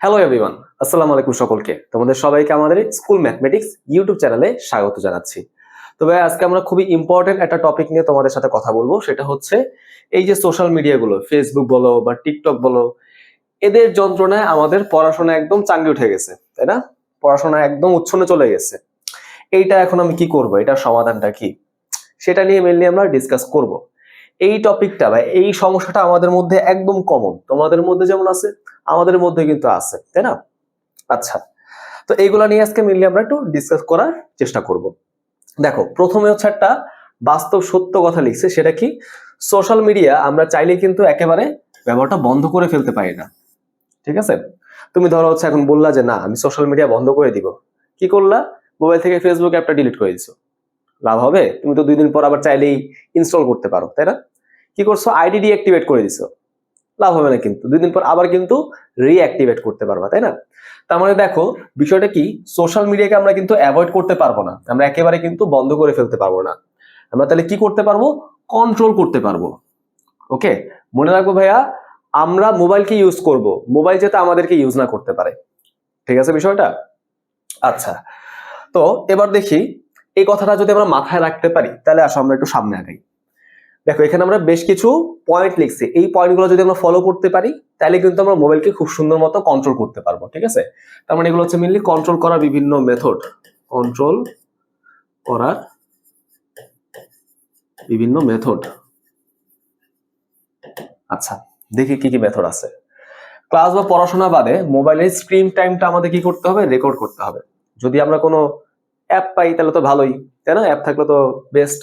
Hello everyone আসসালামু আলাইকুম সকলকে। তোমাদের সবাইকে আমাদের স্কুল ম্যাথমেটিক্স ইউটিউব চ্যানেলে স্বাগত জানাচ্ছি। তবে আজকে আমরা খুবই ইম্পর্টেন্ট একটা টপিক নিয়ে তোমাদের সাথে কথা বলব। সেটা হচ্ছে এই যে সোশ্যাল মিডিয়াগুলো ফেসবুক বলো বা টিকটক বলো, এদের যন্ত্রণায় আমাদের পড়াশোনা একদম চাঙ্গে উঠে গেছে, তাই না? পড়াশোনা একদম উচ্ছন্নে চলে গেছে। এইটা এখন আমি কি করব? এটার সমাধানটা কি? সেটা নিয়ে মেনলি আমরা ডিসকাস করব। এই টপিকটা বা এই সমস্যাটা আমাদের মধ্যে একদম কমন তোমাদের মধ্যে যেমন আছে আমাদের মধ্যে কিন্তু আছে, তাই না? আচ্ছা তো এইগুলা নিয়ে আজকে মেনলি আমরা একটু ডিসকাস করার চেষ্টা করব। দেখো, প্রথমে হচ্ছে একটা বাস্তব সত্য কথা লিখছে, সেটা কি? সোশ্যাল মিডিয়া আমরা চাইলে কিন্তু একেবারে ব্যবহারটা বন্ধ করে ফেলতে পারি না, ঠিক আছে? তুমি ধরো হচ্ছে এখন বললা যে, না, আমি সোশ্যাল মিডিয়া বন্ধ করে দিব। কি করলা? মোবাইল থেকে ফেসবুক অ্যাপটা ডিলিট করে দিছো। লাভ হবে? তুমি তো দুই দিন পর আবার চাইলেই ইনস্টল করতে পারো, তাই না? কি করছ? আইডি ডিঅ্যাক্টিভেট করে দিছো। লাভ হবে না কিন্তু। দুই দিন পর আবার কিন্তু রিঅ্যাক্টিভেট করতে পারবা, তাই না? তার মানে দেখো, বিষয়টা কি? সোশ্যাল মিডিয়াকে আমরা কিন্তু অ্যাভয়েড করতে পারব না। আমরা একেবারে কিন্তু বন্ধ করে ফেলতে পারব না। আমরা তাহলে কি করতে পারব? কন্ট্রোল করতে পারব। ওকে মনে রাখব ভাইয়া, আমরা মোবাইলকে ইউজ করব। মোবাইল যাতে আমাদেরকে ইউজ না করতে পারে। ঠিক আছে বিষয়টা? আচ্ছা। তো এবার দেখি, এই কথাটা যদি আমরা মাথায় রাখতে পারি, তাহলে আসো আমরা একটু সামনে আগাই। দেখো, এখানে আমরা বেশ কিছু পয়েন্ট লিখছি। এই পয়েন্টগুলো যদি আমরা ফলো করতে পারি, তাহলে কিন্তু আমরা মোবাইলকে খুব সুন্দর মতো কন্ট্রোল করতে পারব, ঠিক আছে? তার মানে এগুলো হচ্ছে মেনলি কন্ট্রোল করার বিভিন্ন মেথড কন্ট্রোল করার বিভিন্ন মেথড আচ্ছা দেখি কি কি মেথড আছে। ক্লাস বা পড়াশোনা বাদে মোবাইলের স্ক্রিন টাইমটা আমাদের কি করতে হবে? রেকর্ড করতে হবে। যদি আমরা কোনো অ্যাপ পাই, তাহলে তো ভালোই। তাই না? অ্যাপ থাকলে তো বেস্ট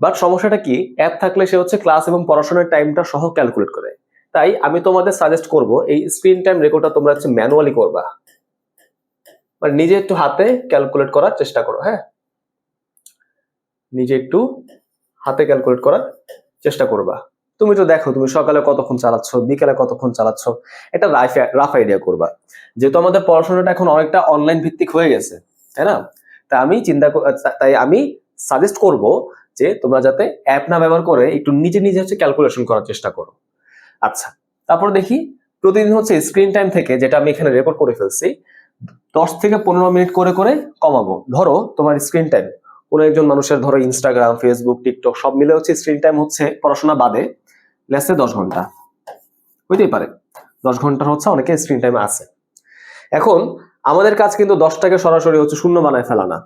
বাট সমস্যাটা কি? অ্যাপ থাকলে সে হচ্ছে ক্লাস এবং পড়াশোনার টাইমটা সহ ক্যালকুলেট করে। তাই আমি তোমাদের সাজেস্ট করব, এই স্ক্রিন টাইম রেকর্ডটা তোমরা হচ্ছে ম্যানুয়ালি করবা। মানে নিজে একটু হাতে ক্যালকুলেট করার চেষ্টা করো হ্যাঁ? নিজে একটু হাতে ক্যালকুলেট করার চেষ্টা করবা। তুমি তো দেখো, তুমি সকালে কতক্ষণ চালাচ্ছ, বিকালে কতক্ষণ চালাচ্ছ, এটা রাফ রাফ আইডিয়া করবা। যেহেতু আমাদের পড়াশোনাটা এখন অনেকটা অনলাইন ভিত্তিক হয়ে গেছে, তাই না? তাই আমি চিন্তা তাই আমি সাজেস্ট করব যে তোমরা যাতে অ্যাপ না ব্যবহার করে একটু নিজে নিজে হচ্ছে ক্যালকুলেশন করার চেষ্টা করো। আচ্ছা তারপর দেখি প্রতিদিন হচ্ছে স্ক্রিন টাইম থেকে যেটা আমি এখানে রেকর্ড করে ফেলছি, দশ থেকে পনেরো মিনিট করে করে কমাবো। ধরো তোমার স্ক্রিন টাইম কোনো একজন মানুষের ধরো ইনস্টাগ্রাম ফেসবুক টিকটক সব মিলে হচ্ছে স্ক্রিন টাইম হচ্ছে পড়াশোনা বাদে লেসে দশ ঘণ্টা। বুঝতেই পারে। দশ ঘণ্টার হচ্ছে অনেকে স্ক্রিন টাইম আছে। এখন আমাদের কাজ কিন্তু দশটাকে সরাসরি হচ্ছে শূন্য বানায় ফেলা না।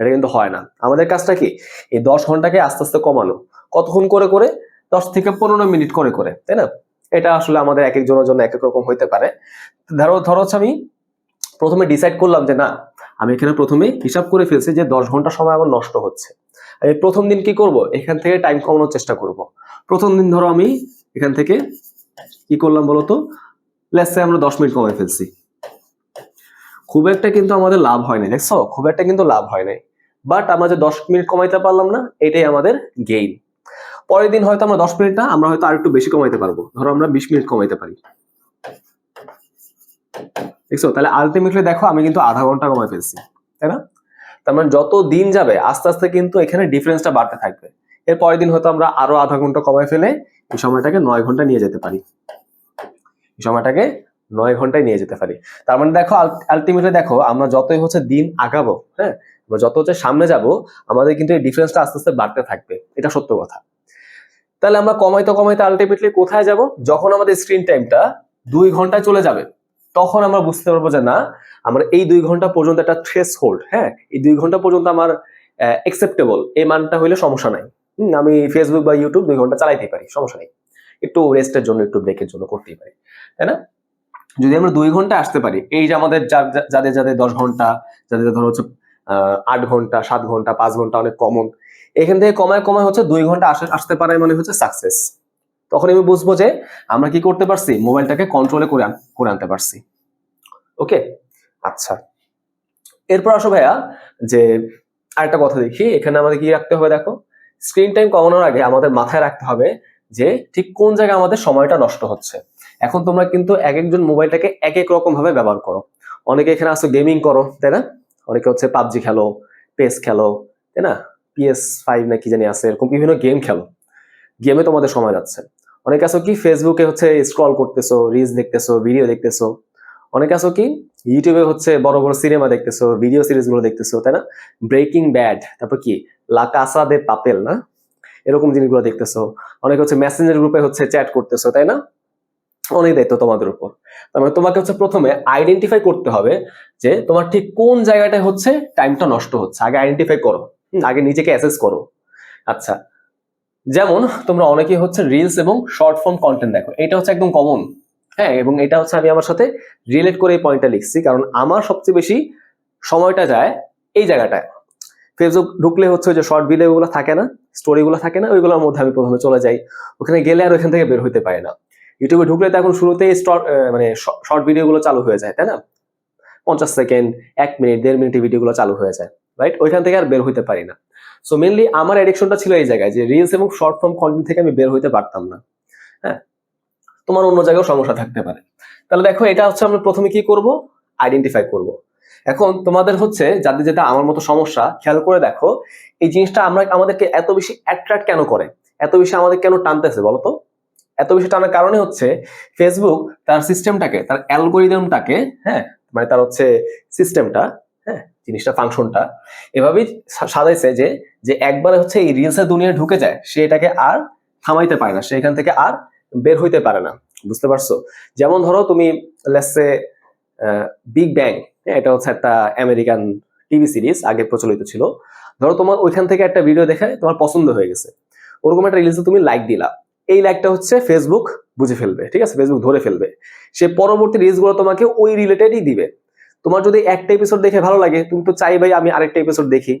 এটা কিন্তু হয় না। আমাদের কাজটা কি? এই দশ ঘন্টাকে আস্তে আস্তে কমানো। কতক্ষণ করে করে? দশ থেকে পনেরো মিনিট করে করে, তাই না? এটা আসলে আমাদের এক একজনের জন্য এক এক রকম হইতে পারে। ধরো ধরো হচ্ছে আমি প্রথমে ডিসাইড করলাম যে না, আমি এখানে প্রথমে হিসাব করে ফেলছি যে দশ ঘণ্টা সময় আমার নষ্ট হচ্ছে। আমি প্রথম দিন কি করব? এখান থেকে টাইম কমানোর চেষ্টা করব। প্রথম দিন ধরো আমি এখান থেকে কি করলাম বলতো লেসে আমরা দশ মিনিট কমাই ফেলছি। খুব একটা কিন্তু আমাদের লাভ হয় নাই, দেখছ? খুব একটা কিন্তু লাভ হয় নাই। বাট আমরা যে দশ মিনিট কমাইতে পারলাম না, এটাই আমাদের গেইন পরের দিন হয়তো আমরা দশ মিনিট না আমরা হয়তো আর একটু বেশি কমাইতে পারব। ধরো আমরা বিশ মিনিট কমাইতে পারি। দেখছ? তাহলে আলটিমেটলি দেখো, আমি কিন্তু আধা ঘণ্টা কমাই ফেলছি। তাই না? তার মানে যত দিন যাবে, আস্তে আস্তে কিন্তু এখানে ডিফারেন্সটা বাড়তে থাকবে। এর পরের দিন হয়তো আমরা আরও আধা ঘণ্টা কমাই ফেলে এই সময়টাকে নয় ঘণ্টা নিয়ে যেতে পারি। এই সময়টাকে নয় ঘন্টায় নিয়ে যেতে পারি। তার মানে দেখো আলটিমেটলি দেখো, আমরা যতই হচ্ছে দিন আগাবো হ্যাঁ আমরা যত হচ্ছে সামনে যাব, আমাদের কিন্তু এই ডিফারেন্সটা আস্তে আস্তে বাড়তে থাকবে। এটা সত্য কথা। তাহলে আমরা কমাইতে কমাইতে আলটিমেটলি কোথায় যাব? যখন আমাদের স্ক্রিন টাইমটা দুই ঘন্টায় চলে যাবে, তখন আমরা বুঝতে পারব যে না, আমরা এই দুই ঘণ্টা পর্যন্ত একটা থ্রেস হোল্ড হ্যাঁ? এই দুই ঘণ্টা পর্যন্ত আমার অ্যাকসেপ্টেবল এই মানটা হইলে সমস্যা নাই। আমি ফেসবুক বা ইউটিউব দুই ঘণ্টা চালাইতে পারি, সমস্যা নেই। একটু রেস্টের জন্য, একটু ব্রেকের জন্য করতেই পারি, তাই না? যদি আমরা দুই ঘণ্টা আসতে পারি, এই যে আমাদের যাদের যাদের দশ ঘণ্টা, যাদের ধরো হচ্ছে আট ঘণ্টা, সাত ঘণ্টা, পাঁচ ঘণ্টা অনেক কমন এখান থেকে কমায় কমায় হচ্ছে দুই ঘণ্টা আসতে পারে মানে হচ্ছে সাকসেস তখন আমি বুঝব যে আমরা কি করতে পারছি? মোবাইলটাকে কন্ট্রোলে করে করে আনতে পারছি। ওকে আচ্ছা। এরপর আসো ভাইয়া, যে আরেকটা কথা দেখি। এখানে আমাদের কি রাখতে হবে দেখো? স্ক্রিন টাইম কমানোর আগে আমাদের মাথায় রাখতে হবে যে ঠিক কোন জায়গায় আমাদের সময়টা নষ্ট হচ্ছে। এখন তোমরা কিন্তু এক একজন মোবাইলটাকে এক এক রকম ভাবে ব্যবহার করো। অনেকে এখানে আসো গেমিং করো, তাই না? অনেকে হচ্ছে পাবজি খেলো, পেস খেলো, তাই না? পিএস ফাইভ না কি জানি আছে, এরকম বিভিন্ন গেম খেলো। গেমে তোমাদের সময় যাচ্ছে। অনেকে আছো কি ফেসবুকে হচ্ছে স্ক্রল করতেছো রিলস দেখতেছো ভিডিও দেখতেছো। অনেকে আছো কি ইউটিউবে হচ্ছে বড় বড় সিনেমা দেখতেছো ভিডিও সিরিজগুলো দেখতেছো, তাই না? ব্রেকিং ব্যাড তারপর কি? লা কাসা দে পাপেল না? এরকম জিনিসগুলো দেখতেছো। অনেকে হচ্ছে মেসেঞ্জার গ্রুপে হচ্ছে চ্যাট করতেছো, তাই না? অনেক দায়িত্ব তোমাদের উপর। তার মানে তোমাকে হচ্ছে প্রথমে আইডেন্টিফাই করতে হবে যে তোমার ঠিক কোন জায়গাটায় হচ্ছে টাইমটা নষ্ট হচ্ছে। আগে আইডেন্টিফাই করো। আগে নিজেকে অ্যাসেস করো। আচ্ছা যেমন তোমরা অনেকেই হচ্ছে রিলস এবং শর্ট ফর্ম কন্টেন্ট দেখো। এটা হচ্ছে একদম কমন হ্যাঁ এবং এটা হচ্ছে আমি আমার সাথে রিলেট করে এই পয়েন্টটা লিখছি। কারণ আমার সবচেয়ে বেশি সময়টা যায় এই জায়গাটায়। ফেসবুক ঢুকলে হচ্ছে যে শর্ট ভিডিওগুলো থাকে না স্টোরিগুলো থাকে না, ওইগুলোর মধ্যে আমি প্রথমে চলে যাই। ওখানে গেলে আর ওখান থেকে বের হইতে পারি না। ইউটিউবে ঢুকলে তো এখন শুরুতেই মানে শর্ট ভিডিওগুলো চালু হয়ে যায়, তাই না? পঞ্চাশ সেকেন্ড এক মিনিট দেড় মিনিটের ভিডিওগুলো চালু হয়ে যায় রাইট ওইখান থেকে আর বের হইতে পারি না। সো মেনলি আমার এডিকশনটা ছিল এই জায়গায় যে রিলস এবং শর্ট ফর্ম কন্টেন্ট থেকে আমি বের হইতে পারতাম না হ্যাঁ? তোমার অন্য জায়গায় সমস্যা থাকতে পারে। তাহলে দেখো, এটা হচ্ছে আমরা প্রথমে কি করব? আইডেন্টিফাই করব। এখন তোমাদের হচ্ছে যাদের যেটা আমার মতো সমস্যা, খেয়াল করে দেখো, এই জিনিসটা আমরা আমাদেরকে এত বেশি অ্যাট্রাক্ট কেন করে? এত বেশি আমাদের কেন টানতেছে বলো তো? এত বেশি টানার কারণে হচ্ছে ফেসবুক তার সিস্টেমটাকে তার অ্যালগোরিদমটাকে হ্যাঁ মানে তার হচ্ছে সিস্টেমটা হ্যাঁ জিনিসটা, ফাংশনটা এভাবেই সাজাইছে যে যে একবারে হচ্ছে এই রিলসের দুনিয়া ঢুকে যায়, সে এটাকে আর থামাইতে পারে না, সে এখান থেকে আর বের হইতে পারে না। বুঝতে পারছ? যেমন ধরো তুমি লেসে বিগ ব্যাং এটা হচ্ছে একটা আমেরিকান টিভি সিরিজ আগে প্রচলিত ছিল। ধরো তোমার ওইখান থেকে একটা ভিডিও দেখে তোমার পছন্দ হয়ে গেছে। ওরকম একটা রিলসে তুমি লাইক দিলা। এই লাইকটা হচ্ছে ফেসবুক বুঝে ফেলবে, ঠিক আছে? ফেসবুক ধরে ফেলবে। সে পরবর্তী রিলসগুলো তোমাকে ওই রিলেটেডই দিবে। তোমার যদি একটা এপিসোড দেখে ভালো লাগে, তুমি তো চাইবাই আমি আরেকটা এপিসোড দেখি।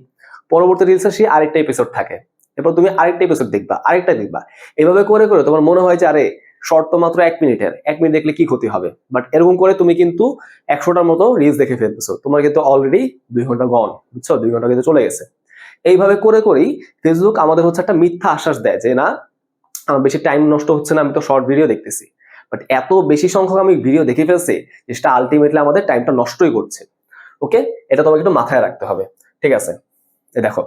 পরবর্তী রিলসে সেই আরেকটা এপিসোড থাকে। এরপর তুমি আরেকটা এপিসোড দেখবা, আরেকটা দেখবা। এভাবে করে করে তোমার মনে হয় যে, আরে শর্ট তো মাত্র এক মিনিটের। এক মিনিট দেখলে কি ক্ষতি হবে? বাট এরকম করে তুমি কিন্তু একশোটার মতো রিলস দেখে ফেলতেছো। তোমার কিন্তু অলরেডি দুই ঘণ্টা গন বুঝছ? দুই ঘণ্টা কিন্তু চলে গেছে। এইভাবে করে করেই ফেসবুক আমাদের হচ্ছে একটা মিথ্যা আশ্বাস দেয় যে, না আমার বেশি টাইম নষ্ট হচ্ছে না, আমি তো শর্ট ভিডিও দেখতেছি। বাট এত বেশি সংখ্যক আমি ভিডিও দেখে ফেলছি যে সেটা আলটিমেটলি আমাদের টাইমটা নষ্টই করছে। ওকে এটা তোমাকে একটু মাথায় রাখতে হবে। ঠিক আছে? দেখো,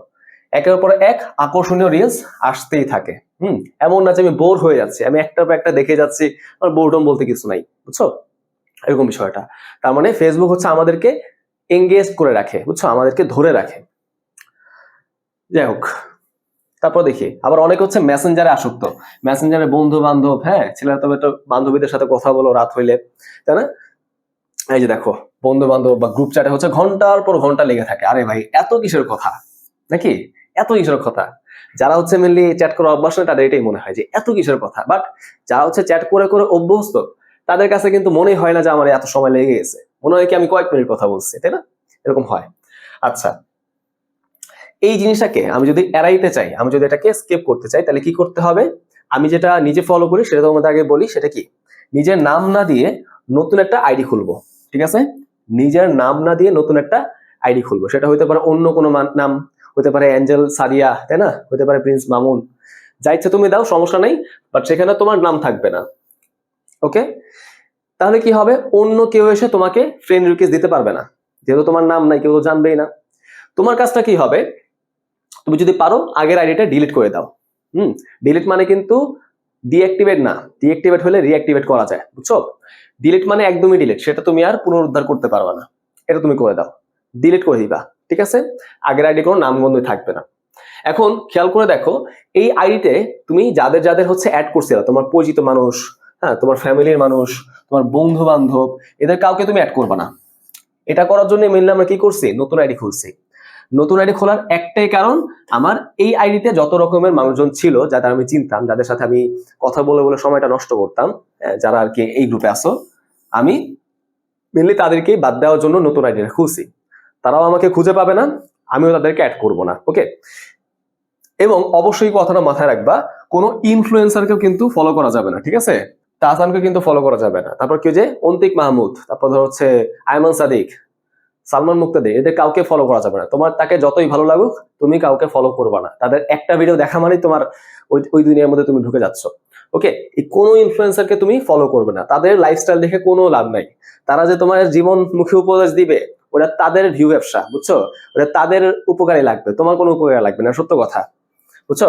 একের পর এক আকর্ষণীয় রিলস আসতেই থাকে। হুম? এমন না যে আমি বোর হয়ে যাচ্ছি, আমি একটার পর একটা দেখে যাচ্ছি, আমার বোরডম বলতে কিছু নাই। বুঝছ? এরকম বিষয়টা। তার মানে ফেসবুক হচ্ছে আমাদেরকে এঙ্গেজ করে রাখে, বুঝছ? আমাদেরকে ধরে রাখে। যাই হোক তারপর দেখি, আবার অনেক হচ্ছে মেসেঞ্জারে আসক্ত। মেসেঞ্জারে বন্ধু বান্ধব হ্যাঁ ছেলেরা তবে তো বান্ধবীদের সাথে কথা বলো রাত হইলে, তাই না? এই যে দেখো বন্ধু বান্ধব বা গ্রুপ চ্যাটে হচ্ছে ঘণ্টার পর ঘণ্টা লেগে থাকে। আরে ভাই, এত কিসের কথা? নাকি? এত কিসের কথা? যারা হচ্ছে মেনলি চ্যাট করা অভ্যাস নয়, তাদের এটাই মনে হয় যে এত কিসের কথা? বাট যারা হচ্ছে চ্যাট করে করে অভ্যস্ত, তাদের কাছে কিন্তু মনেই হয় না যে আমার এত সময় লেগে গেছে। মনে হয় কি আমি কয়েক মিনিট কথা বলছি, তাই না? এরকম হয়। আচ্ছা এই জিনিসটাকে আমি যদি এড়াইতে চাই, আমি যদি এটাকে স্কেপ করতে চাই, তাহলে কি করতে হবে? আমি যেটা নিজে ফলো করি, সেটা তোমাদের আগে বলি, সেটা কি? নিজের নাম না দিয়ে নতুন একটা আইডি খুলবো, ঠিক আছে? নিজের নাম না দিয়ে নতুন একটা আইডি খুলবো। সেটা হতে পারে অন্য কোনো নাম হতে পারে অ্যাঞ্জেল সারিয়া তাই না? হতে পারে প্রিন্স মামুন। যা ইচ্ছে তুমি দাও, সমস্যা নেই বাট সেখানে তোমার নাম থাকবে না ওকে তাহলে কি হবে? অন্য কেউ এসে তোমাকে ফ্রেন্ড রিকোয়েস্ট দিতে পারবে না। যেহেতু তোমার নাম নাই, কেউ জানবেই না। তোমার কাজটা কি হবে? তুমি যদি পারো, আগের আইডিটা ডিলিট করে দাও। হুম? ডিলিট মানে কিন্তু ডিঅ্যাক্টিভেট না। ডিঅ্যাক্টিভেট হলে রিঅ্যাক্টিভেট করা যায়, বুঝছ? ডিলিট মানে একদমই ডিলিট সেটা তুমি আর পুনরুদ্ধার করতে পারবে না। এটা তুমি করে দাও। ডিলিট করে দিবা, ঠিক আছে? আগের আইডি কোনো নামগন্ধই থাকবে না। এখন খেয়াল করে দেখো, এই আইডিতে তুমি যাদের যাদের হচ্ছে অ্যাড করছিলে, তোমার পরিচিত মানুষ হ্যাঁ তোমার ফ্যামিলির মানুষ, তোমার বন্ধু বান্ধব এদের কাউকে তুমি অ্যাড করবে না। এটা করার জন্য মেনলি আমরা কি করছি? নতুন আইডি খুলছি। নতুন আইডি খোলার একটাই কারণ আমার এই আইডিতে যত রকমের মানুষজন ছিল, যাদের আমি চিনতাম, যাদের সাথে আমি কথা বলে বলে সময়টা নষ্ট করতাম যারা আর কি এই গ্রুপে আসো আমি মেনলি তাদেরকেই বাদ দেওয়ার জন্য নতুন আইডিটা খুলছি। তারাও আমাকে খুঁজে পাবে না, আমিও তাদেরকে অ্যাড করব না ওকে এবং অবশ্যই কথাটা মাথায় রাখবা, কোনো ইনফ্লুয়েন্সারকেও কিন্তু ফলো করা যাবে না, ঠিক আছে? তাহসানকে কিন্তু ফলো করা যাবে না। তারপর কেউ যে অন্তিক মাহমুদ, তারপর ধর হচ্ছে আয়মান সাদিক সালমান মুক্তাদি, এদের কাউকে ফলো করা যাবে না। তোমার তাকে যতই ভালো লাগুক, তুমি কাউকে ফলো করবা না। তাদের একটা ভিডিও দেখা মানেই তোমার ওই ওই দুনিয়ার মধ্যে তুমি ঢুকে যাচ্ছ। ওকে কোনো ইনফ্লুয়েন্সারকে তুমি ফলো করবে না। তাদের লাইফস্টাইল দেখে কোনো লাভ নাই। তারা যে তোমার জীবন জীবনমুখী উপদেশ দিবে ওটা তাদের ভিউ ব্যবসা, বুঝছ? ওটা তাদের উপকারে লাগবে। তোমার কোনো উপকারে লাগবে না, সত্য কথা। বুঝছ?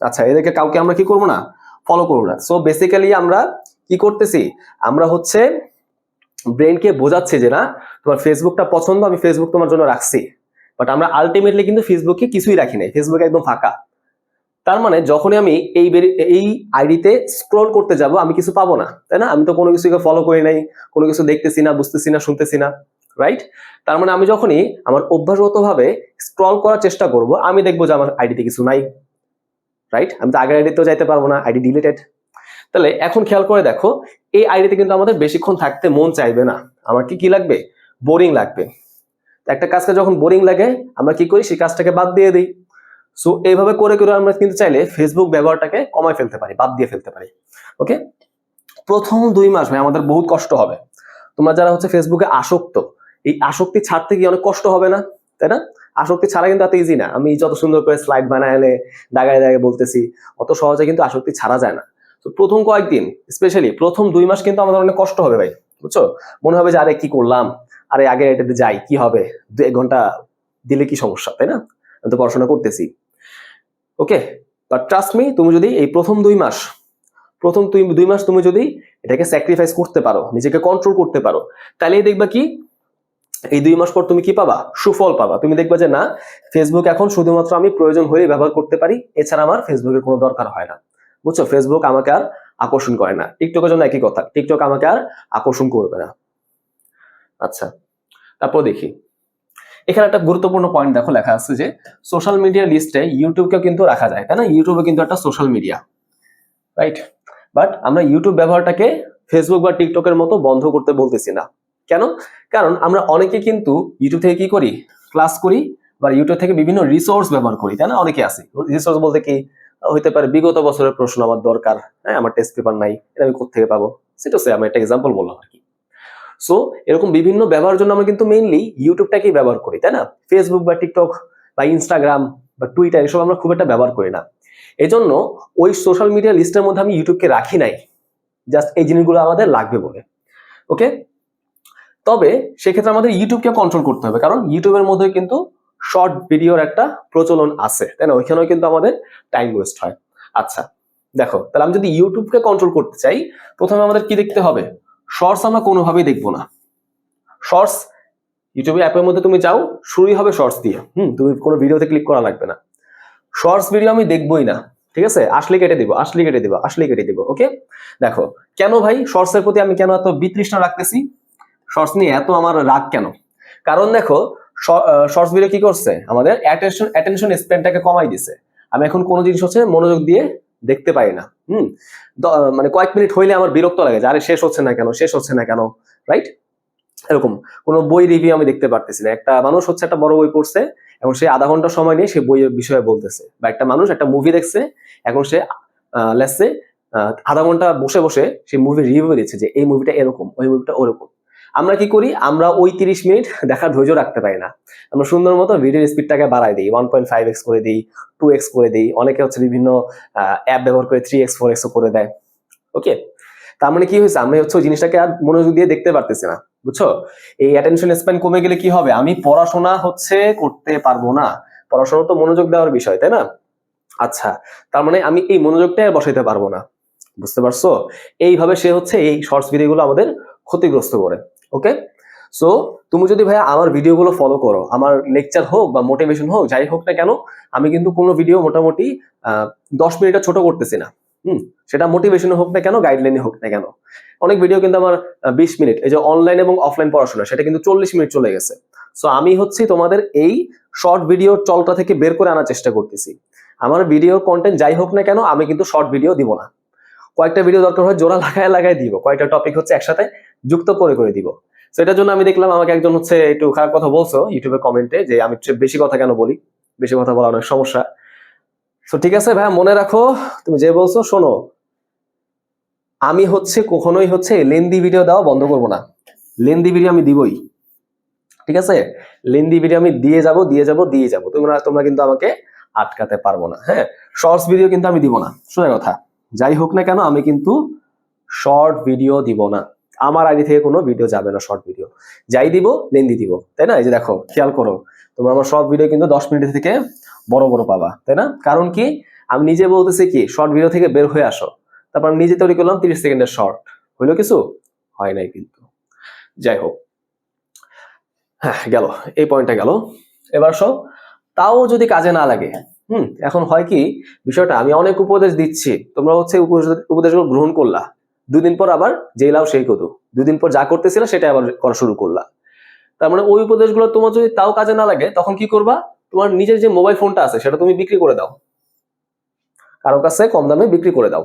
আচ্ছা এদেরকে কাউকে আমরা কি করব না? ফলো করব না। সো বেসিক্যালি আমরা কি করতেছি? আমরা হচ্ছে ব্রেনকে বোঝাচ্ছি যে না তোমার ফেসবুকটা পছন্দ, আমি ফেসবুক তোমার জন্য রাখছি। বাট আমরা আলটিমেটলি কিন্তু ফেসবুকে কিছুই রাখি নাই। ফেসবুক একদম ফাঁকা। তার মানে যখনই আমি এই এই আইডিতে স্ক্রল করতে যাব, আমি কিছু পাবো না। তাই না? আমি তো কোনো কিছুকে ফলো করি নাই, কোনো কিছু দেখতেছি না, বুঝতেছি না, শুনতেছি না রাইট তার মানে আমি যখনই আমার অভ্যাসগতভাবে স্ক্রল করার চেষ্টা করব, আমি দেখব যে আমার আইডিতে কিছু নাই রাইট আমি তো আগের আইডিতেও যাইতে পারব না, আইডি ডিলিটেড তাহলে এখন খেয়াল করে দেখো, এই আইডিতে কিন্তু আমাদের বেশিক্ষণ থাকতে মন চাইবে না। আমার কি কি লাগবে? বোরিং লাগবে। একটা কাজকে যখন বোরিং লাগে, আমরা কি করি? সেই কাজটাকে বাদ দিয়ে দিই। সো এইভাবে করে করে আমরা কিন্তু চাইলে ফেসবুক ব্যবহারটাকে কমায় ফেলতে পারি, বাদ দিয়ে ফেলতে পারি। ওকে প্রথম দুই মাস ভাই, আমাদের বহুত কষ্ট হবে। তোমরা যারা হচ্ছে ফেসবুকে আসক্ত, এই আসক্তি ছাড়তে গিয়ে অনেক কষ্ট হবে না? তাই না? আসক্তি ছাড়া কিন্তু এত ইজি না। আমি যত সুন্দর করে স্লাইড বানালে দাগায় দাগায় বলতেছি, অত সহজে কিন্তু আসক্তি ছাড়া যায় না। তো প্রথম কয়েকদিন স্পেশালি প্রথম দুই মাস কিন্তু আমাদের অনেক কষ্ট হবে ভাই, বুঝছ? মনে হবে যে, আরে কি করলাম? আরে আগে এটাতে যাই, কি হবে? দু এক ঘণ্টা দিলে কি সমস্যা, তাই না? আমি তো পড়াশোনা করতেছি। ওকে বাট ট্রাস্ট মি তুমি যদি এই প্রথম দুই মাস, প্রথম তুমি দুই মাস তুমি যদি এটাকে স্যাক্রিফাইস করতে পারো, নিজেকে কন্ট্রোল করতে পারো, তাহলেই দেখবা কি? এই দুই মাস পর তুমি কি পাবা? সুফল পাবা। তুমি দেখবা যে না ফেসবুক এখন শুধুমাত্র আমি প্রয়োজন হলেই ব্যবহার করতে পারি, এছাড়া আমার ফেসবুকের কোনো দরকার হয় না। বুঝছ? ফেসবুক আমাকে আর আকর্ষণ করে না। টিকটকের জন্য একই কথা। টিকটক আমাকে আর আকর্ষণ করবে না। আচ্ছা তারপর দেখি। এখানে একটা গুরুত্বপূর্ণ পয়েন্ট দেখো, লেখা আছে যে সোশ্যাল মিডিয়া লিস্টে ইউটিউবকে কিন্তু রাখা যায়, তাই না? ইউটিউবে কিন্তু একটা সোশ্যাল মিডিয়া রাইট বাট আমরা ইউটিউব ব্যবহারটাকে ফেসবুক বা টিকটকের মতো বন্ধ করতে বলতেছি না। কেন? কারণ আমরা অনেকে কিন্তু ইউটিউব থেকে কি করি? ক্লাস করি বা ইউটিউব থেকে বিভিন্ন রিসোর্স ব্যবহার করি, তাই না? অনেকে আছে। রিসোর্স বলতে কি? হইতে পারে বিগত বছরের প্রশ্ন আমার দরকার হ্যাঁ? আমার টেস্ট পেপার নাই, এটা আমি কোথেকে পাবো? সেটা সে আমি একটা এক্সাম্পল বললাম আর কি। সো এরকম বিভিন্ন ব্যবহারের জন্য আমরা কিন্তু মেইনলি ইউটিউবটাকেই ব্যবহার করি, তাই না? ফেসবুক বা টিকটক বা ইনস্টাগ্রাম বা টুইটার এসব আমরা খুব একটা ব্যবহার করি না। এজন্য ওই সোশ্যাল মিডিয়া লিস্টের মধ্যে আমি ইউটিউবকে রাখি নাই। জাস্ট এই জিনিসগুলো আমাদের লাগবে বলে। ওকে তবে সেক্ষেত্রে আমাদের ইউটিউবকে কন্ট্রোল করতে হবে, কারণ ইউটিউবের মধ্যে কিন্তু শর্ট ভিডিওর একটা প্রচলন আছে, তাই না? ওইখানেও কিন্তু আমাদের টাইম ওয়েস্ট হয়। আচ্ছা দেখো, তাহলে আমি যদি ইউটিউবকে কন্ট্রোল করতে চাই, প্রথমে আমাদের কি দেখতে হবে? শর্টস আমরা কোনোভাবেই দেখব না। শর্টস ইউটিউবে অ্যাপের মধ্যে তুমি যাও, শুরুই হবে শর্টস দিয়ে। হুম, তুমি কোনো ভিডিওতে ক্লিক করা লাগবে না। শর্টস ভিডিও আমি দেখবোই না, ঠিক আছে? আসলে কেটে দিব, আসলে কেটে দিব, আসলে কেটে দিব ওকে দেখো, কেন ভাই শর্টসের প্রতি আমি কেন এত বিতৃষ্ণা রাখতেছি? শর্টস নিয়ে এত আমার রাগ কেন? কারণ দেখো শর্টস ভিডিও কি করছে? আমাদের অ্যাটেনশন অ্যাটেনশন স্পেনটাকে কমাই দিছে। আমি এখন কোনো জিনিস হচ্ছে মনোযোগ দিয়ে দেখতে পাই না। হুম মানে কয়েক মিনিট হইলে আমার বিরক্ত লাগে যে, আরে শেষ হচ্ছে না কেন, শেষ হচ্ছে না কেন রাইট এরকম কোনো বই রিভিউ আমি দেখতে পারতেছি না। একটা মানুষ হচ্ছে একটা বড় বই পড়ছে এবং সে আধা ঘণ্টা সময় নিয়ে সে বইয়ের বিষয়ে বলতেছে বা একটা মানুষ একটা মুভি দেখছে, এখন সে লেসে আধা ঘণ্টা বসে বসে সেই মুভি রিভিউ দিচ্ছে যে, এই মুভিটা এরকম, ওই মুভিটা ওরকম। আমরা কি করি? আমরা ওই তিরিশ মিনিট দেখার ধৈর্য রাখতে পারি না। আমরা সুন্দর মতো ভিডিওর স্পিডটাকে বাড়াই দিই ওয়ান পয়েন্ট ফাইভ এক্স করে দিই টু এক্স করে দিই। অনেকে হচ্ছে বিভিন্ন অ্যাপ ব্যবহার করে থ্রি এক্স ফোর এক্স করে দেয়। ওকে তার মানে কি হয়েছে? আমরা হচ্ছে ওই জিনিসটাকে আর মনোযোগ দিয়ে দেখতে পারতেছি না, বুঝছ? এই অ্যাটেনশন স্প্যান কমে গেলে কি হবে? আমি পড়াশোনা হচ্ছে করতে পারব না। পড়াশোনা তো মনোযোগ দেওয়ার বিষয়, তাই না? আচ্ছা তার মানে আমি এই মনোযোগটা আর বসাইতে পারব না। বুঝতে পারছ? এইভাবে সে হচ্ছে এই শর্টস ভিডিওগুলো আমাদের ক্ষতিগ্রস্ত করে। ওকে সো তুমি যদি ভাইয়া আমার ভিডিওগুলো ফলো করো, আমার লেকচার হোক বা মোটিভেশন হোক, যাই হোক না কেন, আমি কিন্তু কোনো ভিডিও মোটামুটি দশ মিনিটে ছোট করতেছি না। হুম? সেটা মোটিভেশন হোক না কেন গাইডলাইনে হোক না কেন। অনেক ভিডিও কিন্তু আমার বিশ মিনিট, এই যে অনলাইন এবং অফলাইন পড়াশোনা, সেটা কিন্তু চল্লিশ মিনিট চলে গেছে। সো আমি হচ্ছে তোমাদের এই শর্ট ভিডিওর চলটা থেকে বের করে আনার চেষ্টা করতেছি। আমার ভিডিওর কন্টেন্ট যাই হোক না কেন, আমি কিন্তু শর্ট ভিডিও দিব না। কয়েকটা ভিডিও দরকার হয় জোড়া লাগায় লাগায় দিব। কয়েকটা টপিক হচ্ছে একসাথে যুক্ত করে করে দিব। তো এটার জন্য আমি দেখলাম আমাকে একজন হচ্ছে একটু খারাপ কথা বলছো ইউটিউবে কমেন্টে যে আমি বেশি কথা কেন বলি? বেশি কথা বলা অনেক সমস্যা। তো ঠিক আছে ভাইয়া, মনে রাখো, তুমি যে বলছো, শোনো। আমি হচ্ছে কখনোই হচ্ছে লেন্দি ভিডিও দেওয়া বন্ধ করব না। লেন্দি ভিডিও আমি দিবই। ঠিক আছে? লেন্দি ভিডিও আমি দিয়ে যাব দিয়ে যাব দিয়ে যাব। তোমরা তোমরা কিন্তু আমাকে আটকাতে পারব না হ্যাঁ? শর্টস ভিডিও কিন্তু আমি দিব না। সোজা কথা। যাই হোক না কেন, আমি কিন্তু শর্ট ভিডিও দিব না। আমার আইডি থেকে কোনো ভিডিও যাবে না শর্ট ভিডিও যাই দিব, লেন্দি দিব, তাই না? এই যে দেখো, খেয়াল করো, তোমরা আমার শর্ট ভিডিও কিন্তু দশ মিনিট থেকে বড় বড় পাবা, তাই না? কারণ কি? আমি নিজে বলতেছি কি শর্ট ভিডিও থেকে বের হয়ে আসো। তারপর আমি নিজে তৈরি করলাম তিরিশ সেকেন্ডের শর্ট হইল কিছু? হয় নাই কিন্তু। যাই হোক। হ্যাঁ গেল, এই পয়েন্টটা গেল। এবার সব তাও যদি কাজে না লাগে, হুম, এখন হয় কি, বিষয়টা আমি অনেক উপদেশ দিচ্ছি। তোমরা হচ্ছে উপদেশ- উপদেশগুলো গ্রহণ করলা। দুদিন পর আবার যেই লাও সেই কদু দুদিন পর যা করতেছিল সেটা আবার করা শুরু করলা। তার মানে ওই উপদেশগুলো তোমার যদি তাও কাজে না লাগে, তখন কি করবা? তোমার নিজের যে মোবাইল ফোনটা আছে, সেটা তুমি বিক্রি করে দাও। কারও কাছে কম দামে বিক্রি করে দাও।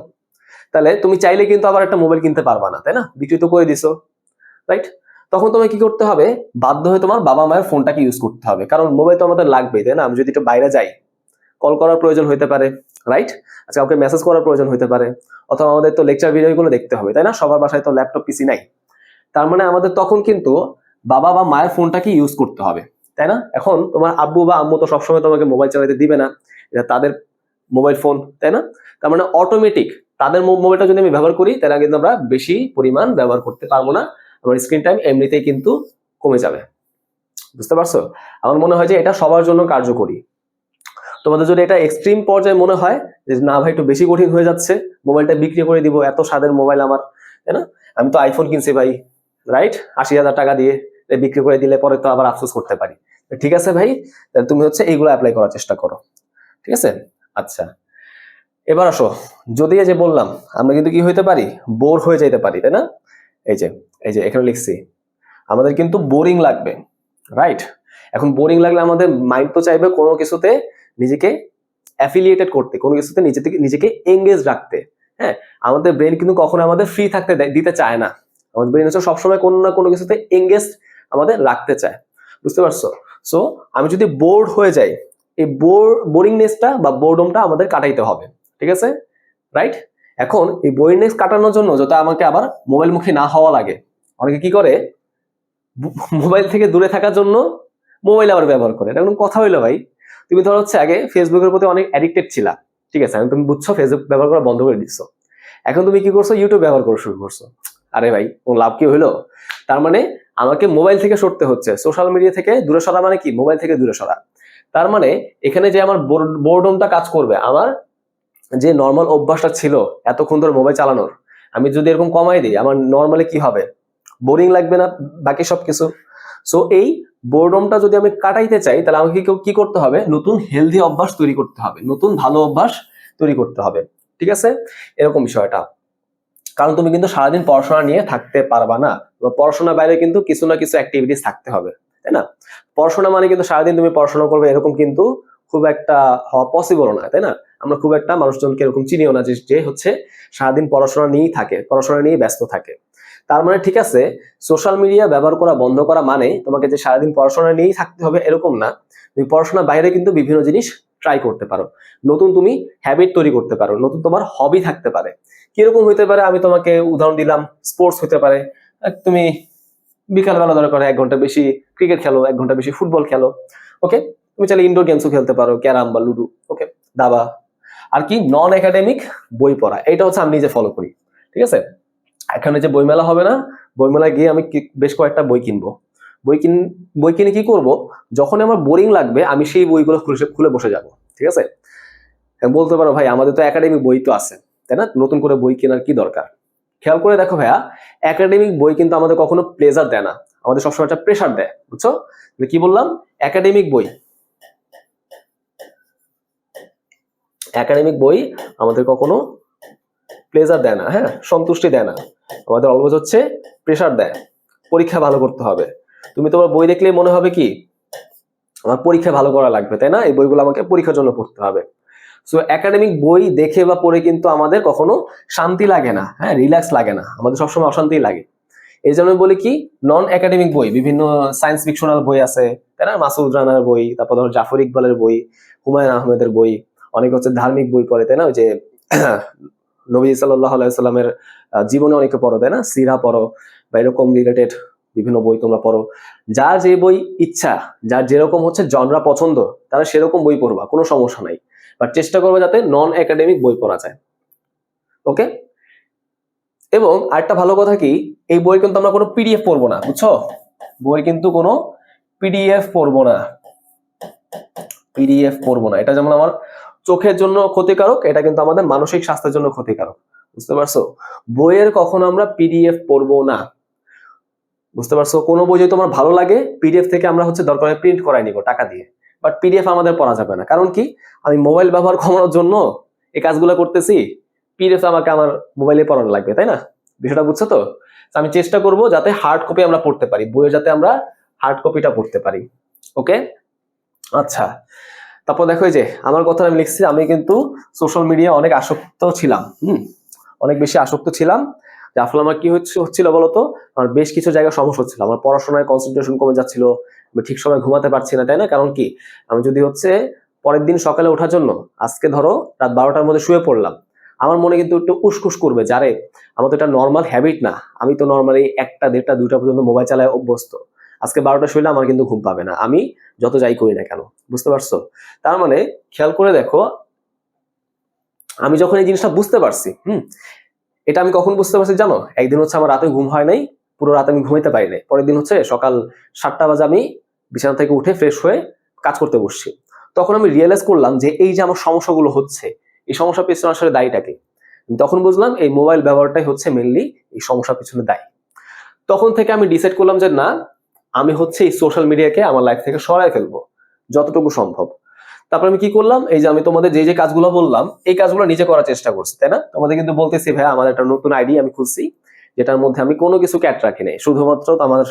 তাহলে তুমি চাইলে কিন্তু আবার একটা মোবাইল কিনতে পারবা না, তাই না? বিক্রি তো করে দিছো। রাইট তখন তোমায় কি করতে হবে? বাধ্য হয়ে তোমার বাবা মায়ের ফোনটাকে ইউজ করতে হবে। কারণ মোবাইল তো আমাদের লাগবেই, তাই না? আমি যদি একটু বাইরে যাই কল করার প্রয়োজন হতে পারে। রাইট আচ্ছা কাউকে মেসেজ করার প্রয়োজন হতে পারে, অথবা আমাদের তো লেকচার ভিডিওগুলো দেখতে হবে, তাই না? সবার বাসায় তো ল্যাপটপ পিসি নাই। তার মানে আমাদের তখন কিন্তু বাবা বা মায়ের ফোনটাকে ইউজ করতে হবে, তাই না? এখন তোমার আব্বু বা আম্মু তো সবসময় তোমাকে মোবাইল চালাতে দিবে না, এটা তাদের মোবাইল ফোন তাই না? তার মানে অটোমেটিক তাদের মোবাইলটা যদি আমি ব্যবহার করি, তাহলে কিন্তু আমরা বেশি পরিমাণ ব্যবহার করতে পারব না, আমার স্ক্রিন টাইম এমনিতেই কিন্তু কমে যাবে। বুঝতে পারছ? আমার মনে হয় যে এটা সবার জন্য কার্যকরী। তোমাদের যদি এটা এক্সট্রিম পর্যায়ে মনে হয় যে, না ভাই, একটু বেশি কঠিন হয়ে যাচ্ছে, মোবাইলটা বিক্রি করে দিব, এত স্বাদের মোবাইল আমার, তাই না? আমি তো আইফোন কিনছি ভাই রাইট আশি হাজার টাকা দিয়ে বিক্রি করে দিলে পরে তো আবার আফসোস করতে পারি। ঠিক আছে ভাই, তাহলে তুমি হচ্ছে এইগুলো অ্যাপ্লাই করার চেষ্টা করো। ঠিক আছে? আচ্ছা। এবার আসো। যদি এই যে বললাম, আমরা কিন্তু কি হইতে পারি? বোর হয়ে যাইতে পারি, তাই না? এই যে এই যে এখানে লিখছি, আমাদের কিন্তু বোরিং লাগবে রাইট এখন বোরিং লাগলে আমাদের মাইন্ড তো চাইবে কোনো কিছুতে নিজেকে অ্যাফিলিয়েটেড করতে, কোনো কিছুতে নিজে থেকে, নিজেকে এঙ্গেজ রাখতে। হ্যাঁ আমাদের ব্রেন কিন্তু কখনো আমাদের ফ্রি থাকতে দিতে চায় না। আমাদের ব্রেন হচ্ছে সবসময় কোনো না কোনো কিছুতে এঙ্গেজ আমাদের রাখতে চায়। বুঝতে পারছ? সো আমি যদি বোর্ড হয়ে যাই, এই বোর বোরিংনেসটা বা বোর্ডমটা আমাদের কাটাইতে হবে। ঠিক আছে? রাইট এখন এই বোরিংনেস কাটানোর জন্য যাতে আমাকে আবার মোবাইল মুখী না হওয়া লাগে, অনেকে কি করে? মোবাইল থেকে দূরে থাকার জন্য মোবাইল আবার ব্যবহার করে। এটা কোনো কথা হইল ভাই? তুমি ধরো হচ্ছে আগে ফেসবুকের প্রতি অনেক অ্যাডিক্টেড ছিলা, ঠিক আছে? তুমি বুঝছ ফেসবুক ব্যবহার করা বন্ধ করে দিচ্ছ এখন তুমি কি করছ? ইউটিউব ব্যবহার করা শুরু করছ। আরে ভাই, কোনো লাভ কি হইল? তার মানে আমাকে মোবাইল থেকে সরতে হচ্ছে। সোশ্যাল মিডিয়া থেকে দূরে সরা মানে কি? মোবাইল থেকে দূরে সরা। তার মানে এখানে যে আমার বোর্ডমটা কাজ করবে, আমার যে নর্মাল অভ্যাসটা ছিল এতক্ষণ ধরে মোবাইল চালানোর, আমি যদি এরকম কমাই দিই, আমার নর্মালি কি হবে? বোরিং লাগবে না বাকি সবকিছু? সো এই বোর্ডমটা যদি আমি কাটাইতে চাই, তাহলে আমাকে কি- কি করতে হবে? নতুন হেলদি অভ্যাস তৈরি করতে হবে। নতুন ভালো অভ্যাস তৈরি করতে হবে। ঠিক আছে? এরকম বিষয়টা। কারণ তুমি কিন্তু সারাদিন পড়াশোনা নিয়ে থাকতে পারবা না। পড়াশোনার বাইরে কিন্তু কিছু না কিছু অ্যাক্টিভিটিস থাকতে হবে। তাই না? পড়াশোনা মানে কিন্তু সারাদিন তুমি পড়াশোনা করবে এরকম কিন্তু খুব একটা হওয়া পসিবল না, তাই না? আমরা খুব একটা মানুষজনকে এরকম চিনিও না যে হচ্ছে সারাদিন পড়াশোনা নিয়েই থাকে, পড়াশোনা নিয়ে ব্যস্ত থাকে। তার মানে ঠিক আছে সোশ্যাল মিডিয়া ব্যবহার করা, বন্ধ করা মানে তোমাকে যে সারাদিন পড়াশোনা নিয়েই থাকতে হবে এরকম না। তুমি পড়াশোনার বাইরে কিন্তু বিভিন্ন জিনিস ট্রাই করতে পারো। নতুন তুমি হ্যাবিট তৈরি করতে পারো, নতুন তোমার হবি থাকতে পারে। কীরকম হইতে পারে? আমি তোমাকে উদাহরণ দিলাম স্পোর্টস হতে পারে। তুমি বিকালবেলা দরকার এক ঘণ্টা বেশি ক্রিকেট খেলো, এক ঘণ্টা বেশি ফুটবল খেলো ওকে তুমি চাইলে ইনডোর গেমসও খেলতে পারো, ক্যারাম বা লুডো ওকে দাবা। আর কি? নন একাডেমিক বই পড়া এটা হচ্ছে আমি নিজে ফলো করি, ঠিক আছে? এখানে যে বইমেলা হবে না, বইমেলায় গিয়ে আমি বেশ কয়েকটা বই কিনবো। বই কিন, বই কিনে কি করব? যখন আমার বোরিং লাগবে, আমি সেই বইগুলো খুলে খুলে বসে যাব, ঠিক আছে? বলতে পারো, ভাই, আমাদের তো একাডেমিক বই তো আছে, তাই না? নতুন করে বই কেনার কি দরকার? খেয়াল করে দেখো, ভাইয়া একাডেমিক বই কিন্তু আমাদের কখনো প্লেজার দেয় না। আমাদের সবসময় একটা প্রেশার দেয়, বুঝছ? কি বললাম? একাডেমিক বই। একাডেমিক বই আমাদের কখনো প্লেজার দেয় না হ্যাঁ? সন্তুষ্টি দেয় না। আমাদের অলওয়েজ হচ্ছে প্রেশার দেয়। পরীক্ষা ভালো করতে হবে। তুমি তোমার বই দেখলেই মনে হবে কি? আমার পরীক্ষা ভালো করা লাগবে, তাই না? এই বইগুলো আমাকে পরীক্ষার জন্য পড়তে হবে। সো একাডেমিক বই দেখে বা পড়ে কিন্তু আমাদের কখনো শান্তি লাগে না হ্যাঁ? রিল্যাক্স লাগে না। আমাদের সবসময় অশান্তি লাগে। এই জন্য বলি কি? নন একাডেমিক বই, বিভিন্ন সায়েন্স ফিকশনাল বই আছে, তাই না? মাসুদ রানার বই, তারপর ধরো জাফর ইকবালের বই, হুমায়ুন আহমেদের বই, অনেক হচ্ছে ধার্মিক বই পড়ে, তাই না? ওই যে নবী সাল্লাহ আলাইসাল্লামের জীবনে অনেকে পড়ো, তাই না? সিরা পড়ো বা এরকম রিলেটেড বিভিন্ন বই তোমরা পড়ো। যার যে বই ইচ্ছা, যার যেরকম হচ্ছে জনরা পছন্দ, তারা সেরকম বই পড়বা, কোনো সমস্যা নাই। বাট চেষ্টা করবে যাতে নন একাডেমিক বই পড়া যায়। ওকে এবং আরেকটা ভালো কথা কি, এই বই কিন্তু আমরা কোনো পিডিএফ পড়ব না, বুঝছ? বই কিন্তু কোনো পিডিএফ পড়ব না। পিডিএফ পড়ব না। এটা যেমন আমার চোখের জন্য ক্ষতিকারক, এটা কিন্তু আমাদের মানসিক স্বাস্থ্যের জন্য ক্ষতিকারক। বুঝতে পারছ? বইয়ের কখনো আমরা পিডিএফ পড়ব না। বুঝতে পারছ? কোনো বই যদি তোমার ভালো লাগে পিডিএফ থেকে আমরা হচ্ছে দরকার প্রিন্ট করাই নিব টাকা দিয়ে। বাট পিডিএফ আমাদের পড়া যাবে না। কারণ কি? আমি মোবাইল ব্যবহার কমানোর জন্য এই কাজগুলো করতেছি। পিডিএফ আমাকে আমার মোবাইলে পড়ানো লাগবে, তাই না? বিষয়টা বুঝছ তো? আমি চেষ্টা করব যাতে হার্ড কপি আমরা পড়তে পারি। বইয়ে যাতে আমরা হার্ড কপিটা পড়তে পারি। ওকে আচ্ছা। তারপর দেখো যে, আমার কথা আমি লিখছি, আমি কিন্তু সোশ্যাল মিডিয়া অনেক আসক্ত ছিলাম, হুম? অনেক বেশি আসক্ত ছিলাম। যার ফলে আমার কি হচ্ছে, হচ্ছিল বলতো? আমার বেশ কিছু জায়গায় সমস্যা হচ্ছিল। আমার পড়াশোনায় কনসেন্ট্রেশন কমে যাচ্ছিল ঠিক সময় ঘুমাতে পারছি না, তাই না? কারণ কি? আমি যদি হচ্ছে পরের দিন সকালে ওঠার জন্য, আজকে ধরো রাত বারোটার মধ্যে শুয়ে পড়লাম, আমার মনে কিন্তু একটু উসকুস করবে, যারে আমার তো এটা নর্মাল হ্যাবিট না। আমি তো নর্মালি একটা, দেড়টা, দুইটা পর্যন্ত মোবাইল চালায় অভ্যস্ত। আজকে বারোটা শুইলে আমার কিন্তু ঘুম পাবে না। আমি যত যাই করি না কেন। বুঝতে পারছ? তার মানে খেয়াল করে দেখো, আমি যখন এই জিনিসটা বুঝতে পারছি, হুম, এটা আমি কখন বুঝতে পারছি জানো? একদিন হচ্ছে আমার রাতে ঘুম হয় নাই, পুরো রাত আমি ঘুমাইতে পারি নাই। পরের দিন হচ্ছে সকাল সাতটা বাজে আমি বিছানা থেকে উঠে ফ্রেশ হয়ে কাজ করতে বসছি। তখন আমি রিয়েলাইজ করলাম যে এই যে আমার সমস্যাগুলো হচ্ছে, এই সমস্যার পেছনে আসলে দায়ীটাকে তখন বুঝলাম এই মোবাইল ব্যবহারটাই হচ্ছে মেনলি এই সমস্যার পিছনে দায়ী। তখন থেকে আমি ডিসাইড করলাম যে না, আমি হচ্ছে এই সোশ্যাল মিডিয়াকে আমার লাইফ থেকে সরাই ফেলব। যতটুকু সম্ভব। তারপর আমি কি করলাম? এই যে আমি তোমাদের যে যে কাজগুলো বললাম, এই কাজগুলো নিজে করার চেষ্টা করছি, তাই না? তোমাদের কিন্তু বলতেছি ভাই আমার একটা নতুন আইডি আমি খুলছি, যেটার মধ্যে আমি কোনো কিছু ক্যাট রাখি নাই। শুধুমাত্র আমার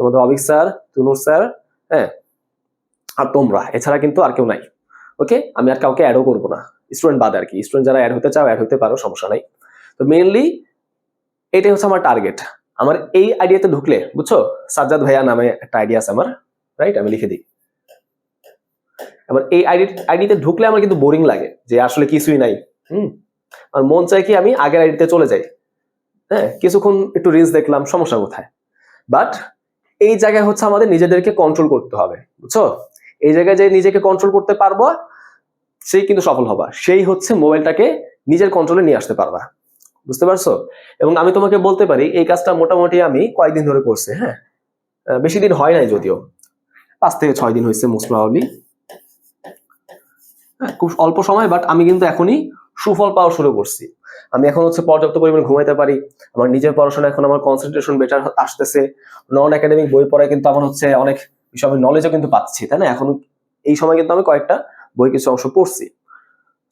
তোমাদের অভিক স্যার, তুনুর স্যার হ্যাঁ আর তোমরা। এছাড়া কিন্তু আর কেউ নাই, ওকে? আমি আর কাউকে অ্যাডও করব না। স্টুডেন্ট বাদ আর কি। স্টুডেন্ট যারা অ্যাড হতে চাও অ্যাড হতে পারো, সমস্যা নাই। তো মেইনলি এটাই হচ্ছে আমার টার্গেট আমার এই আইডিয়াতে ঢুকলে, বুঝছ? সাজ্জাদ ভাইয়া নামে একটা আইডিয়া আছে আমার রাইট আমি লিখে দিই। আমার এই আইডি আইডিতে ঢুকলে আমার কিন্তু বোরিং লাগে যে আসলে কিছুই নাই। হুম? আর মন চায় কি আমি আগের আইডিতে চলে যাই। হ্যাঁ কিছুক্ষণ একটু রিলস দেখলাম, সমস্যা কোথায়? বাট এই জায়গায় হচ্ছে আমাদের নিজেদেরকে কন্ট্রোল করতে হবে, বুঝছ? এই জায়গায় যে নিজেকে কন্ট্রোল করতে পারব, সেই কিন্তু সফল হবা। সেই হচ্ছে মোবাইলটাকে নিজের কন্ট্রোলে নিয়ে আসতে পারবা। বুঝতে পারছ? এবং আমি তোমাকে বলতে পারি, এই কাজটা মোটামুটি আমি কয়েকদিন ধরে করছি হ্যাঁ? বেশি দিন হয় নাই যদিও। পাঁচ থেকে ছয় দিন হয়েছে মোস্ট খুব অল্প সময় বাট আমি কিন্তু এখনই সুফল পাওয়া শুরু করছি। আমি এখন হচ্ছে পর্যাপ্ত পরিমাণে ঘুমাইতে পারি, আমার নিজের পড়াশোনা এখন আমার কনসেন্ট্রেশন বেটার আসতেছে। নন একাডেমিক বই পড়ায় কিন্তু আমার হচ্ছে অনেক বিষয় নলেজও কিন্তু পাচ্ছি, তাই না? এখন এই সময় কিন্তু আমি কয়েকটা বই কিছু অংশ পড়ছি।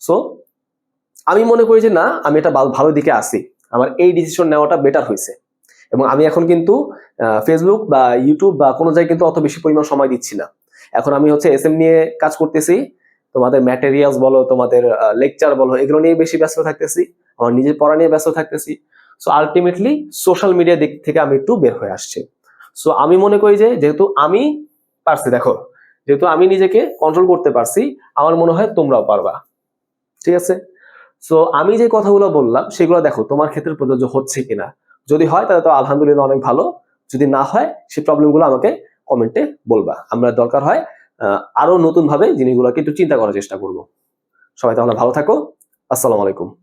সো আমি মনে করি যে না, আমি এটা ভালো- দিকে আসি আমার এই ডিসিশন নেওয়াটা বেটার হয়েছে। এবং আমি এখন কিন্তু ফেসবুক বা ইউটিউব বা কোনো জায়গায় কিন্তু অত বেশি পরিমাণ সময় দিচ্ছি না। এখন আমি হচ্ছে এস নিয়ে কাজ করতেছি তোমাদের ম্যাটেরিয়ালস বলো, তোমাদের লেকচার বলো, এগুলো নিয়ে বেশি ব্যস্ত থাকতেছি, আমার নিজের পড়া নিয়ে ব্যস্ত থাকতেছি। সো আলটিমেটলি সোশ্যাল মিডিয়া দিক থেকে আমি একটু বের হয়ে আসছি। সো আমি মনে করি যে, যেহেতু আমি পারছি, দেখো, যেহেতু আমি নিজেকে কন্ট্রোল করতে পারছি, আমার মনে হয় তোমরাও পারবা। ঠিক আছে? সো আমি যে কথাগুলো বললাম, সেগুলো দেখো, তোমার ক্ষেত্রে প্রযোজ্য হচ্ছে কিনা? যদি হয়, তাহলে তো আলহামদুলিল্লাহ অনেক ভালো। যদি না হয় সেই প্রবলেমগুলো আমাকে কমেন্টে বলবা। আমরা দরকার হয় আহ, আরও নতুন ভাবে জিনিসগুলোকে একটু চিন্তা করার চেষ্টা করব। সবাই তাহলে ভালো থাকো। আসসালামু আলাইকুম।